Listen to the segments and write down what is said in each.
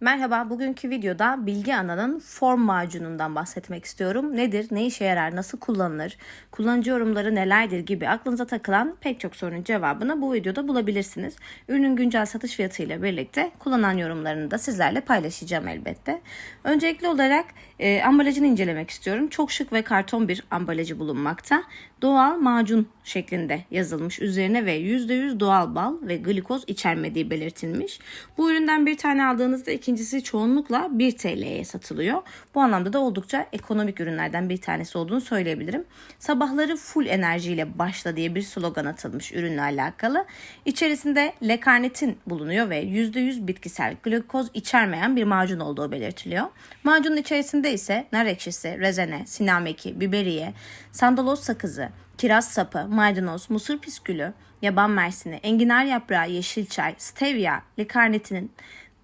Merhaba, bugünkü videoda Bilgi Ana'nın form macunundan bahsetmek istiyorum. Nedir, ne işe yarar, nasıl kullanılır, kullanıcı yorumları nelerdir gibi aklınıza takılan pek çok sorunun cevabını bu videoda bulabilirsiniz. Ürünün güncel satış fiyatı ile birlikte kullanan yorumlarını da sizlerle paylaşacağım elbette. Öncelikli olarak e, ambalajını incelemek istiyorum. Çok şık ve karton bir ambalajı bulunmakta. Doğal macun şeklinde yazılmış üzerine ve %100 doğal bal ve glikoz içermediği belirtilmiş. Bu üründen bir tane aldığınızda ikincisi çoğunlukla 1 TL'ye satılıyor. Bu anlamda da oldukça ekonomik ürünlerden bir tanesi olduğunu söyleyebilirim. Sabahları full enerjiyle başla diye bir slogan atılmış ürünle alakalı. İçerisinde lekarnetin bulunuyor ve %100 bitkisel glikoz içermeyen bir macun olduğu belirtiliyor. Macunun içerisinde ise nar ekşisi, rezene, sinameki, biberiye, sandaloz sakızı, kiraz sapı, maydanoz, mısır püskülü, yaban mersini, enginar yaprağı, yeşil çay, stevia, lekarnetinin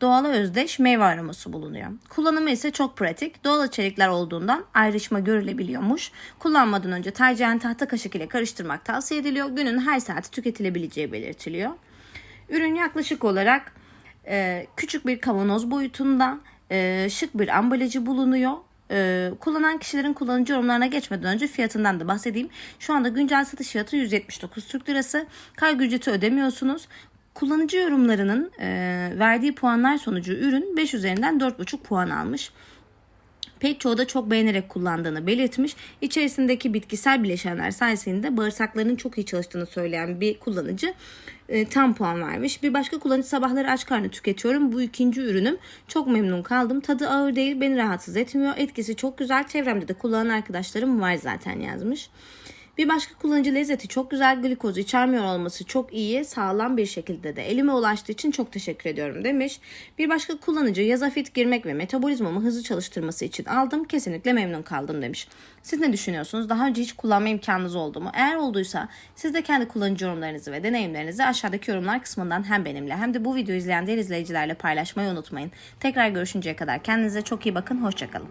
doğala özdeş meyve aroması bulunuyor. Kullanımı ise çok pratik. Doğal içerikler olduğundan ayrışma görülebiliyormuş. Kullanmadan önce tercihen tahta kaşık ile karıştırmak tavsiye ediliyor. Günün her saati tüketilebileceği belirtiliyor. Ürün yaklaşık olarak e, küçük bir kavanoz boyutunda e, şık bir ambalajı bulunuyor. E, kullanan kişilerin kullanıcı yorumlarına geçmeden önce fiyatından da bahsedeyim. Şu anda güncel satış fiyatı 179 Türk Lirası. Kargo ücreti ödemiyorsunuz. Kullanıcı yorumlarının e, verdiği puanlar sonucu ürün 5 üzerinden 4,5 puan almış. Pek çoğu da çok beğenerek kullandığını belirtmiş. İçerisindeki bitkisel bileşenler sayesinde bağırsaklarının çok iyi çalıştığını söyleyen bir kullanıcı e, tam puan vermiş. Bir başka kullanıcı sabahları aç karnı tüketiyorum. Bu ikinci ürünüm. Çok memnun kaldım. Tadı ağır değil, beni rahatsız etmiyor. Etkisi çok güzel. Çevremde de kullanan arkadaşlarım var zaten yazmış. Bir başka kullanıcı lezzeti çok güzel, glikoz içermiyor olması çok iyi, sağlam bir şekilde de elime ulaştığı için çok teşekkür ediyorum demiş. Bir başka kullanıcı yazafit girmek ve metabolizmamı hızlı çalıştırması için aldım, kesinlikle memnun kaldım demiş. Siz ne düşünüyorsunuz? Daha önce hiç kullanma imkanınız oldu mu? Eğer olduysa siz de kendi kullanıcı yorumlarınızı ve deneyimlerinizi aşağıdaki yorumlar kısmından hem benimle hem de bu videoyu izleyen diğer izleyicilerle paylaşmayı unutmayın. Tekrar görüşünceye kadar kendinize çok iyi bakın, hoşçakalın.